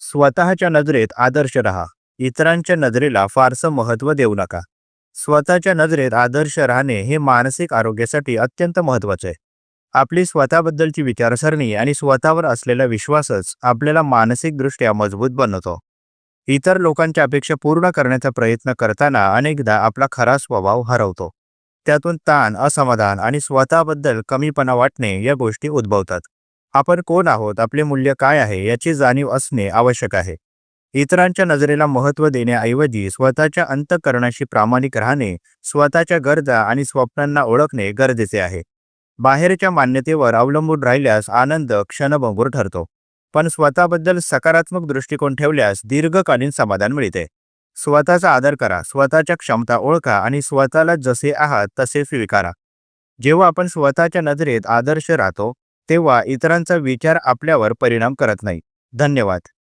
स्वतःच्या नजरेत आदर्श राहा. इतरांच्या नजरेला फारसं महत्त्व देऊ नका. स्वतःच्या नजरेत आदर्श राहणे हे मानसिक आरोग्यासाठी अत्यंत महत्त्वाचे आहे. आपली स्वतःबद्दलची विचारसरणी आणि स्वतःवर असलेला विश्वासच आपल्याला मानसिकदृष्ट्या मजबूत बनवतो. इतर लोकांच्या अपेक्षा पूर्ण करण्याचा प्रयत्न करताना अनेकदा आपला खरा स्वभाव हरवतो. त्यातून ताण असमाधान आणि स्वतःबद्दल कमीपणा वाटणे या गोष्टी उद्भवतात. आपण कोण आहोत? आपले मूल्य काय आहे? याची जाणीव असणे आवश्यक आहे. इतरांच्या नजरेला महत्त्व देण्याऐवजी स्वतःच्या अंतकरणाशी प्रामाणिक राहणे स्वतःच्या गरजा आणि स्वप्नांना ओळखणे गरजेचे आहे. बाहेरच्या मान्यतेवर अवलंबून राहिल्यास आनंद क्षणभंगूर ठरतो. पण स्वतःबद्दल सकारात्मक दृष्टिकोन ठेवल्यास दीर्घकालीन समाधान मिळते. स्वतःचा आदर करा स्वतःच्या क्षमता ओळखा आणि स्वतःला जसे आहात तसे स्वीकारा. जेव्हा आपण स्वतःच्या नजरेत आदर्श राहतो तेव्हा इतरांचा विचार आपल्यावर परिणाम करत नाही. धन्यवाद.